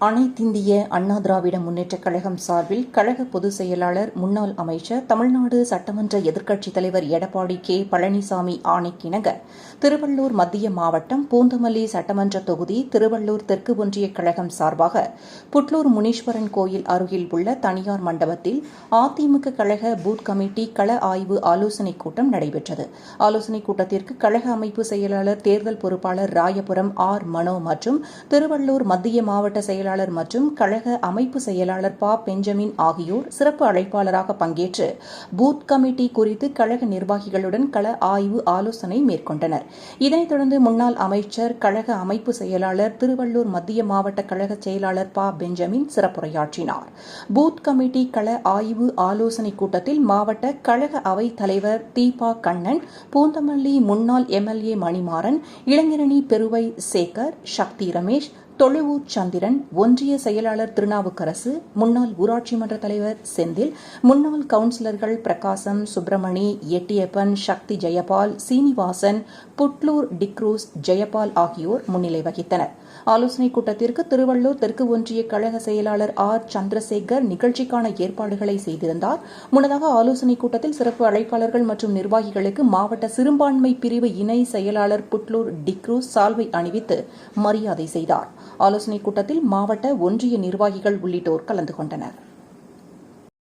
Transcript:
அனைத்திந்திய அண்ணா திராவிட முன்னேற்றக் கழகம் சார்பில் கழக பொதுச் செயலாளர் முன்னாள் அமைச்சர் தமிழ்நாடு சட்டமன்ற எதிர்க்கட்சித் தலைவர் எடப்பாடி கே. பழனிசாமி ஆணைக்கிணங்க திருவள்ளூர் மத்திய மாவட்டம் பூந்தமல்லி சட்டமன்ற தொகுதி திருவள்ளூர் தெற்கு ஒன்றிய கழகம் சார்பாக புட்லூர் முனீஸ்வரன் கோயில் அருகில் உள்ள தனியார் மண்டபத்தில் அதிமுக கழக பூத் கமிட்டி கள ஆய்வு ஆலோசனைக் கூட்டம் நடைபெற்றது. ஆலோசனைக் கூட்டத்திற்கு கழக அமைப்பு செயலாளர் தேர்தல் பொறுப்பாளர் ராயபுரம் ஆர் மனோ மற்றும் திருவள்ளூர் மத்திய மாவட்ட செயலாளர் செயலாளர் மற்றும் கழக அமைப்பு செயலாளர் பா. பெஞ்சமின் ஆகியோர் சிறப்பு அழைப்பாளராக பங்கேற்று பூத் கமிட்டி குறித்து கழக நிர்வாகிகளுடன் கள ஆய்வு ஆலோசனை மேற்கொண்டனர். இதனைத் தொடர்ந்து முன்னாள் அமைச்சர் கழக அமைப்பு செயலாளர் திருவள்ளூர் மத்திய மாவட்ட கழக செயலாளர் பா. பெஞ்சமின் சிறப்புரையாற்றினார். பூத் கமிட்டி கள ஆய்வு ஆலோசனை கூட்டத்தில் மாவட்ட கழக அவை தலைவர் தீபா கண்ணன் பூந்தமல்லி முன்னாள் எம்எல்ஏ மணிமாறன் இளைஞரணி பெருவை சேகர் சக்தி ரமேஷ் தொழுவூர் சந்திரன் ஒன்றிய செயலாளர் திருநாவுக்கரசு முன்னாள் ஊராட்சி மன்ற தலைவர் செந்தில் முன்னாள் கவுன்சிலர்கள் பிரகாசம் சுப்பிரமணி எட்டியப்பன் சக்தி ஜெயபால் சீனிவாசன் புட்லூர் டிக்ரூஸ் ஜெயபால் ஆகியோர் முன்னிலை வகித்தனர். ஆலோசனைக் கூட்டத்திற்கு திருவள்ளூர் தெற்கு ஒன்றிய கழக செயலாளர் ஆர். சந்திரசேகர் நிகழ்ச்சிக்கான ஏற்பாடுகளை செய்திருந்தார். முன்னதாக ஆலோசனைக் கூட்டத்தில் சிறப்பு அழைப்பாளர்கள் மற்றும் நிர்வாகிகளுக்கு மாவட்ட சிறுபான்மை பிரிவு இணை செயலாளர் புட்லூர் டிக்ரூஸ் சால்வை அணிவித்து மரியாதை செய்தார். ஆலோசனைக் கூட்டத்தில் மாவட்ட ஒன்றிய நிர்வாகிகள் உள்ளிட்டோர் கலந்து கொண்டனர்.